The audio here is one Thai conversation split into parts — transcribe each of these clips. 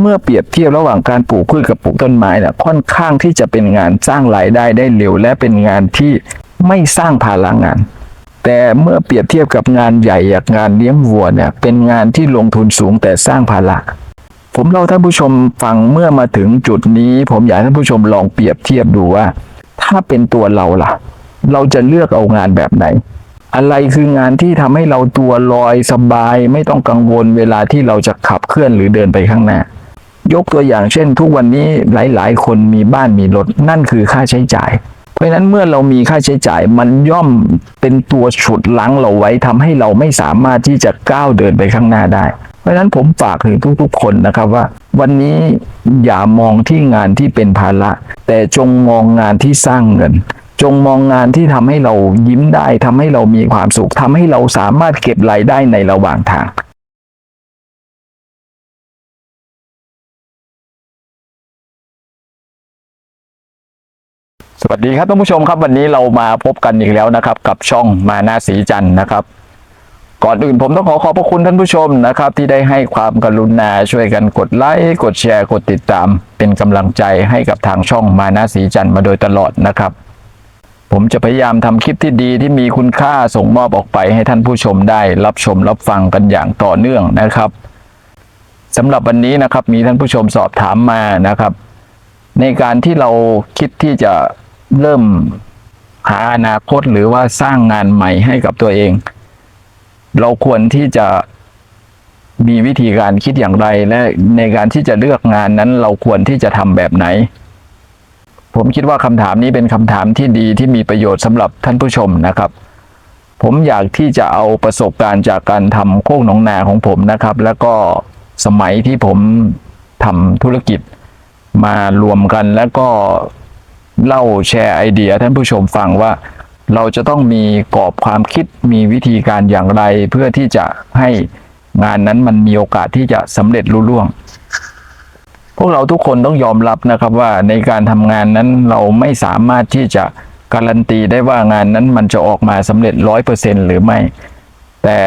เมื่อเปรียบเทียบระหว่างการปลูกพืชกับปลูกต้นไม้เนี่ยค่อนข้างที่จะเป็นงานสร้างรายได้ได้เร็ว และเป็นงานที่ไม่สร้างภาระงาน แต่เมื่อเปรียบเทียบกับงานใหญ่อย่างงานเลี้ยงวัวเนี่ยเป็นงานที่ลงทุนสูงแต่สร้างภาระผมเล่าท่านผู้ชมฟังเมื่อมาถึงจุดนี้ ผมอยากให้ท่านผู้ชมลองเปรียบเทียบดูว่า ถ้าเป็นตัวเราล่ะ เราจะเลือกเอางานแบบไหน อะไรคืองานที่ทำให้เราตัวลอยสบาย ไม่ต้องกังวลเวลาที่เราจะขับเคลื่อนหรือเดินไปข้างหน้า ยกตัวอย่างเช่น ทุกวันนี้หลาย ๆ คนมีบ้านมีรถนั่นคือค่าใช้จ่าย เพราะฉะนั้นเมื่อเรามีค่าใช้จ่ายมันย่อมเป็นตัวฉุดลังเราไว้ทำให้เราไม่สามารถที่จะก้าวเดินไปข้างหน้าได้ เพราะฉะนั้นผมฝากถึงทุก ๆ คนนะครับว่า วันนี้อย่ามองที่งานที่เป็นภาระ แต่จงมองงานที่สร้างเงินจงมองงานที่ทำให้เรายิ้มได้ทำให้เรามีความสุขทำให้เราสามารถเก็บรายได้ในระหว่างทาง สวัสดีครับท่านผู้ชมครับวันนี้เรามาพบกันอีกแล้วนะครับ กับช่องมานาสีจันนะครับ ก่อนอื่นผมต้องขอขอบพระคุณท่านผู้ชมนะครับ ที่ได้ให้ความกรุณาช่วยกันกดไลค์กดแชร์กดติดตาม เป็นกำลังใจให้กับทางช่องมานาสีจันมาโดยตลอดนะครับ ผมจะพยายามทำคลิปที่ดีที่มีคุณค่าส่งมอบออกไปให้ท่านผู้ชมได้รับชมรับฟังกันอย่างต่อเนื่องนะครับสำหรับวันนี้นะครับมีท่านผู้ชมสอบถามมานะครับ ในการที่เราคิดที่จะ เริ่มหาอนาคตหรือว่าสร้างงานใหม่ให้กับตัวเอง เราควรที่จะมีวิธีการคิดอย่างไร และในการที่จะเลือกงานนั้นเราควรที่จะทำแบบไหน ผมคิดว่าคำถามนี้เป็นคำถามที่ดีที่มีประโยชน์สำหรับท่านผู้ชมนะครับ ผมอยากที่จะเอาประสบการณ์จากการทำโคกหนองนาของผมนะครับ แล้วก็สมัยที่ผมทำธุรกิจมารวมกันแล้วก็ เล่าแชร์ไอเดียท่านผู้ชมฟังว่า เราจะต้องมีกรอบความคิดมีวิธีการอย่างไร เพื่อที่จะให้งานนั้นมันมีโอกาสที่จะสำเร็จรุ่ล่วง พวกเราทุกคนต้องยอมรับนะครับว่าในการทำงานนั้นเราไม่สามารถที่จะการันตีได้ว่างานนั้นมันจะออกมาสำเร็จร้อยเปอร์เซ็นหรือไม่ แต่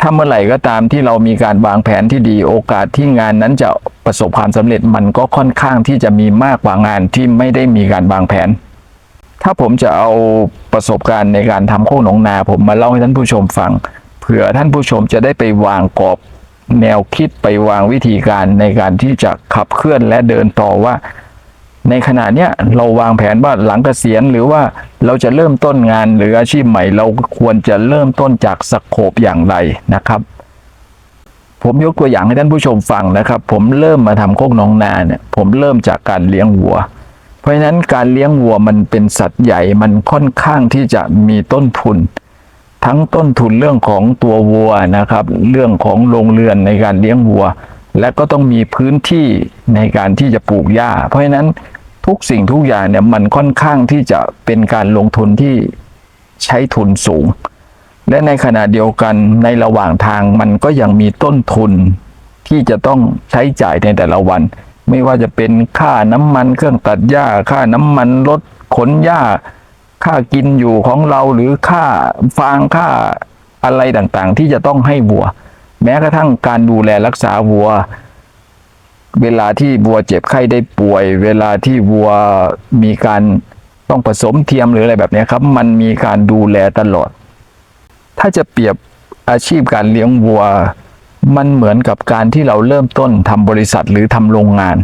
ถ้าเมื่อไหร่ก็ตามที่เรามีการวางแผนที่ดีโอกาสที่งานนั้นจะประสบความสำเร็จมันก็ค่อนข้างที่จะมีมากกว่างานที่ไม่ได้มีการวางแผน ถ้าผมจะเอาประสบการณ์ในการทำโคกหนองนา ผมมาเล่าให้ท่านผู้ชมฟังเผื่อท่านผู้ชมจะได้ไปวางกรอบแนวคิดไปวางวิธีการในการที่จะขับเคลื่อนและเดินต่อว่า ในขณะเนี้ยเราวางแผนว่าหลังเกษียณหรือว่าเราจะเริ่มต้นงานหรืออาชีพใหม่ เราควรจะเริ่มต้นจากสโคปอย่างไรนะครับ ผมยกตัวอย่างให้ท่านผู้ชมฟังนะครับ ผมเริ่มมาทำโคกหนองนาเนี่ยผมเริ่มจากการเลี้ยงวัว เพราะฉะนั้นการเลี้ยงวัวมันเป็นสัตว์ใหญ่มันค่อนข้างที่จะมีต้นทุน ทั้งต้นทุนเรื่องของตัววัวนะครับ เรื่องของโรงเรือนในการเลี้ยงวัวและก็ต้องมีพื้นที่ในการที่จะปลูกหญ้า เพราะฉะนั้น ทุกสิ่งทุกอย่างเนี่ยมันค่อนข้างที่จะเป็นการลงทุนที่ใช้ทุนสูง และในขณะเดียวกันในระหว่างทางมันก็ยังมีต้นทุนที่จะต้องใช้จ่ายในแต่ละวัน ไม่ว่าจะเป็นค่าน้ำมันเครื่องตัดหญ้า ค่าน้ำมันรถขนหญ้า ค่ากินอยู่ของเราหรือค่าฟางค่าอะไรต่างๆ ที่จะต้องให้วัว แม้กระทั่งการดูแลรักษาวัว เวลาที่วัวเจ็บไข้ได้ป่วย เวลาที่วัวมีการต้องผสมเทียมหรืออะไรแบบนี้ครับ มันมีการดูแลตลอด ถ้าจะเปรียบอาชีพการเลี้ยงวัว มันเหมือนกับการที่เราเริ่มต้นทำบริษัทหรือทำโรงงาน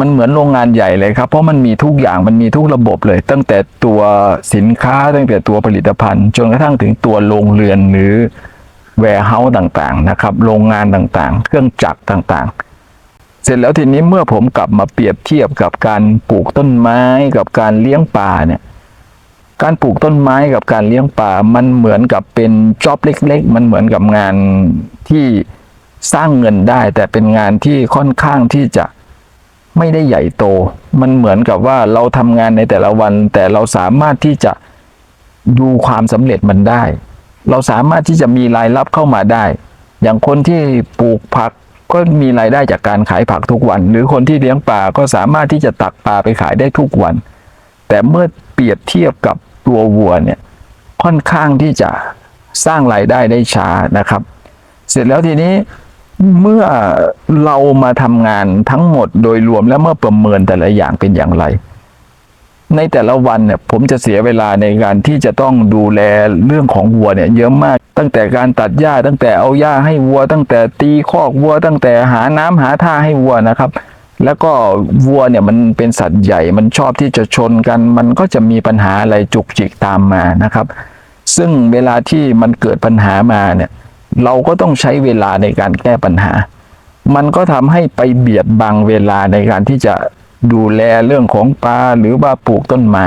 มันเหมือนโรงงานใหญ่เลยครับ เพราะมันมีทุกอย่างมันมีทุกระบบเลย ตั้งแต่ตัวสินค้าตั้งแต่ตัวผลิตภัณฑ์ จนกระทั่งถึงตัวโรงเรือนหรือ warehouse ต่างๆนะครับ โรงงานต่างๆ เครื่องจักรต่างๆ เสร็จแล้วทีนี้เมื่อผมกลับมาเปรียบเทียบกับการปลูกต้นไม้กับการเลี้ยงปลาเนี่ยการปลูกต้นไม้กับการเลี้ยงปลามันเหมือนกับเป็นจ็อบเล็ก ๆ มันเหมือนกับงานที่สร้างเงินได้ แต่เป็นงานที่ค่อนข้างที่จะไม่ได้ใหญ่โต มันเหมือนกับว่าเราทำงานในแต่ละวัน แต่เราสามารถที่จะดูความสำเร็จมันได้ เราสามารถที่จะมีรายรับเข้ามาได้ อย่างคนที่ปลูกผัก ก็มีรายได้จากการขายผักทุกวัน หรือคนที่เลี้ยงปลาก็สามารถที่จะตักปลาไปขายได้ทุกวัน แต่เมื่อเปรียบเทียบกับตัววัวเนี่ยค่อนข้างที่จะสร้างรายได้ได้ช้านะครับ เสร็จแล้วทีนี้เมื่อเรามาทำงานทั้งหมดโดยรวมแล้วเมื่อประเมินแต่ละอย่างเป็นอย่างไร ในแต่ละวันเนี่ยผมจะเสียเวลาในการที่จะต้องดูแลเรื่องของวัวเนี่ยเยอะมาก ตั้งแต่การตัดหญ้าตั้งแต่เอาหญ้าให้วัว ตั้งแต่ตีคอกวัว ตั้งแต่หาน้ำหาท่าให้วัวนะครับ แล้วก็วัวเนี่ยมันเป็นสัตว์ใหญ่มันชอบที่จะชนกัน มันก็จะมีปัญหาอะไรจุกจิกตามมานะครับ ซึ่งเวลาที่มันเกิดปัญหามาเนี่ยเราก็ต้องใช้เวลาในการแก้ปัญหา มันก็ทำให้ไปเบียดบังเวลาในการที่จะ ดูแลเรื่องของปลาหรือว่าปลูกต้นไม้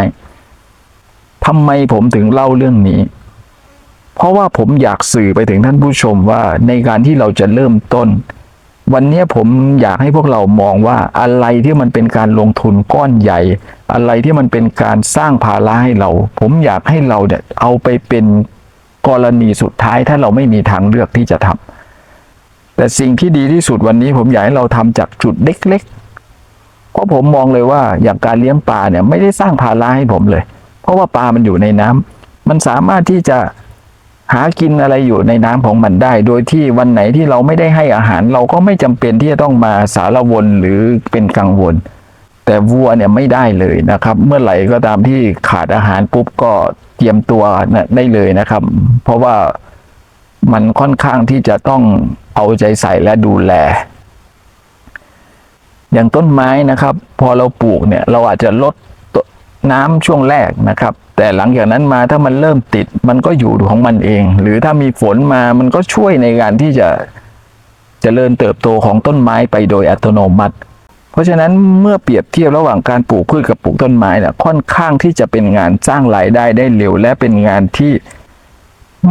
ทำไมผมถึงเล่าเรื่องนี้ เพราะว่าผมอยากสื่อไปถึงท่านผู้ชมว่าในการที่เราจะเริ่มต้น วันนี้ผมอยากให้พวกเรามองว่าอะไรที่มันเป็นการลงทุนก้อนใหญ่ อะไรที่มันเป็นการสร้างภาระให้เรา ผมอยากให้เราเนี่ยเอาไปเป็นกรณีสุดท้ายถ้าเราไม่มีทางเลือกที่จะทำแต่สิ่งที่ดีที่สุดวันนี้ผมอยากให้เราทำจากจุดเล็ก เพราะผมมองเลยว่าอย่างการเลี้ยงปลาเนี่ยไม่ได้สร้างภาระให้ผมเลย เพราะว่าปลามันอยู่ในน้ำมันสามารถที่จะหากินอะไรอยู่ในน้ำของมันได้ โดยที่วันไหนที่เราไม่ได้ให้อาหาร เราก็ไม่จำเป็นที่จะต้องมาสารวนหรือเป็นกังวล แต่วัวเนี่ยไม่ได้เลยนะครับ เมื่อไหร่ก็ตามที่ขาดอาหารปุ๊บก็เตรียมตัวนะได้เลยนะครับ เพราะว่ามันค่อนข้างที่จะต้องเอาใจใส่และดูแล อย่างต้นไม้นะครับ พอเราปลูกเนี่ยเราอาจจะลดน้ำช่วงแรกนะครับ แต่หลังจากนั้นมาถ้ามันเริ่มติดมันก็อยู่ของมันเอง หรือถ้ามีฝนมามันก็ช่วยในการที่จะจะเจริญเติบโตของต้นไม้ไปโดยอัตโนมัติ เพราะฉะนั้นเมื่อเปรียบเทียบระหว่างการปลูกพืชกับปลูกต้นไม้เนี่ยค่อนข้างที่จะเป็นงานสร้างรายได้ได้เร็ว และเป็นงานที่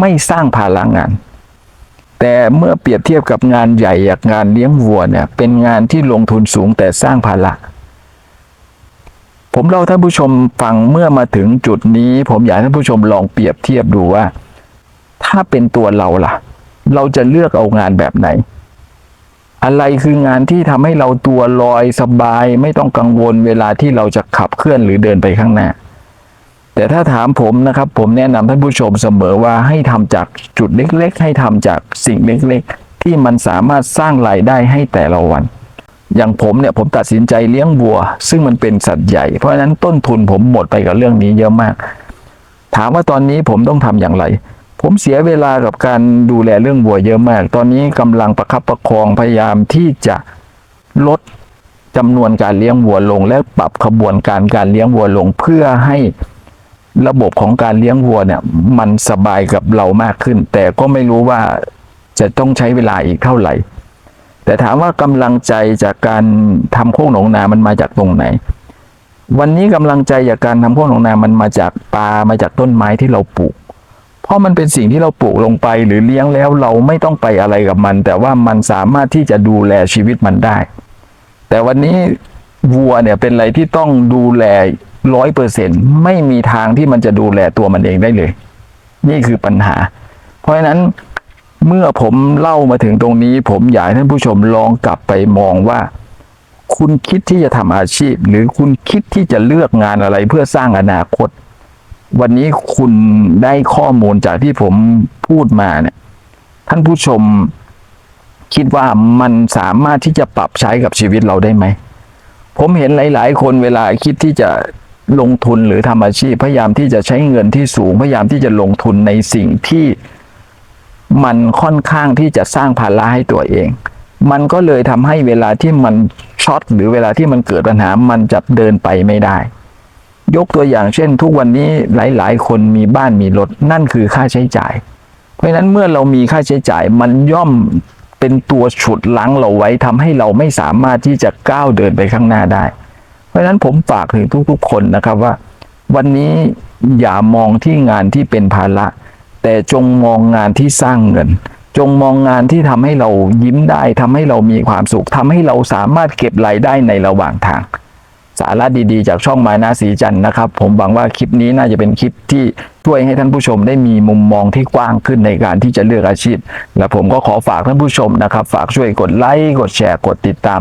ไม่สร้างภาระงาน แต่เมื่อเปรียบเทียบกับงานใหญ่อย่างงานเลี้ยงวัวเนี่ยเป็นงานที่ลงทุนสูงแต่สร้างภาระผมเล่าท่านผู้ชมฟังเมื่อมาถึงจุดนี้ ผมอยากให้ท่านผู้ชมลองเปรียบเทียบดูว่า ถ้าเป็นตัวเราล่ะ เราจะเลือกเอางานแบบไหน อะไรคืองานที่ทำให้เราตัวลอยสบาย ไม่ต้องกังวลเวลาที่เราจะขับเคลื่อนหรือเดินไปข้างหน้า แต่ถ้าถามผมนะครับ ผมแนะนำท่านผู้ชมเสมอว่าให้ทำจากจุดเล็กๆ ให้ทำจากสิ่งเล็กๆ ที่มันสามารถสร้างรายได้ให้แต่ละวัน อย่างผมเนี่ยผมตัดสินใจเลี้ยงวัว ซึ่งมันเป็นสัตว์ใหญ่ เพราะฉะนั้นต้นทุนผมหมดไปกับเรื่องนี้เยอะมาก ถามว่าตอนนี้ผมต้องทำอย่างไร ผมเสียเวลากับการดูแลเรื่องวัวเยอะมาก ตอนนี้กำลังประคับประคองพยายามที่จะลดจำนวนการเลี้ยงวัวลง และปรับขบวนการการเลี้ยงวัวลงเพื่อให้ ระบบของการเลี้ยงวัวเนี่ยมันสบายกับเรามากขึ้น แต่ก็ไม่รู้ว่าจะต้องใช้เวลาอีกเท่าไหร่ แต่ถามว่ากำลังใจจากการทำโค้งหนองนา มันมาจากตรงไหน วันนี้กำลังใจจากการทำโค้งหนองนา มันมาจากปลามาจากต้นไม้ที่เราปลูก เพราะมันเป็นสิ่งที่เราปลูกลงไปหรือเลี้ยงแล้วเราไม่ต้องไปอะไรกับมัน แต่ว่ามันสามารถที่จะดูแลชีวิตมันได้ แต่วันนี้วัวเนี่ยเป็นอะไรที่ต้องดูแล ร้อยเปอร์เซ็นไม่มีทางที่มันจะดูแลตัวมันเองได้เลย นี่คือปัญหา เพราะฉะนั้นเมื่อผมเล่ามาถึงตรงนี้ ผมอยากให้ท่านผู้ชมลองกลับไปมองว่า คุณคิดที่จะทำอาชีพ หรือคุณคิดที่จะเลือกงานอะไรเพื่อสร้างอนาคต วันนี้คุณได้ข้อมูลจากที่ผมพูดมาเนี่ยท่านผู้ชมคิดว่ามันสามารถที่จะปรับใช้กับชีวิตเราได้ไหม ผมเห็นหลาย ๆ คนเวลาคิดที่จะ ลงทุนหรือทำอาชีพ พยายามที่จะใช้เงินที่สูง พยายามที่จะลงทุนในสิ่งที่มันค่อนข้างที่จะสร้างภาระให้ตัวเอง มันก็เลยทำให้เวลาที่มันช็อตหรือเวลาที่มันเกิดปัญหามันจะเดินไปไม่ได้ ยกตัวอย่างเช่น ทุกวันนี้หลาย ๆ คนมีบ้านมีรถนั่นคือค่าใช้จ่าย เพราะฉะนั้นเมื่อเรามีค่าใช้จ่ายมันย่อมเป็นตัวฉุดลังเราไว้ทำให้เราไม่สามารถที่จะก้าวเดินไปข้างหน้าได้ ราะฉะนั้นผมฝากถึงทุก ๆ คนนะครับว่า วันนี้อย่ามองที่งานที่เป็นภาระ แต่จงมองงานที่สร้างเงิน จงมองงานที่ทำให้เรายิ้มได้ทำให้เรามีความสุขทำให้เราสามารถเก็บรายได้ในระหว่างทาง สาระดีๆ จากช่องมานาสีจันทร์นะครับ ผมหวังว่าคลิปนี้น่าจะเป็นคลิปที่ช่วยให้ท่านผู้ชมได้มีมุมมองที่กว้างขึ้นในการที่จะเลือกอาชีพ และผมก็ขอฝากท่านผู้ชมนะครับ ฝากช่วยกดไลค์กดแชร์กดติดตาม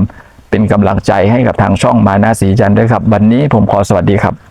เป็นกำลังใจให้กับทางช่องมานาสีจันทร์ด้วยครับ วันนี้ผมขอสวัสดีครับ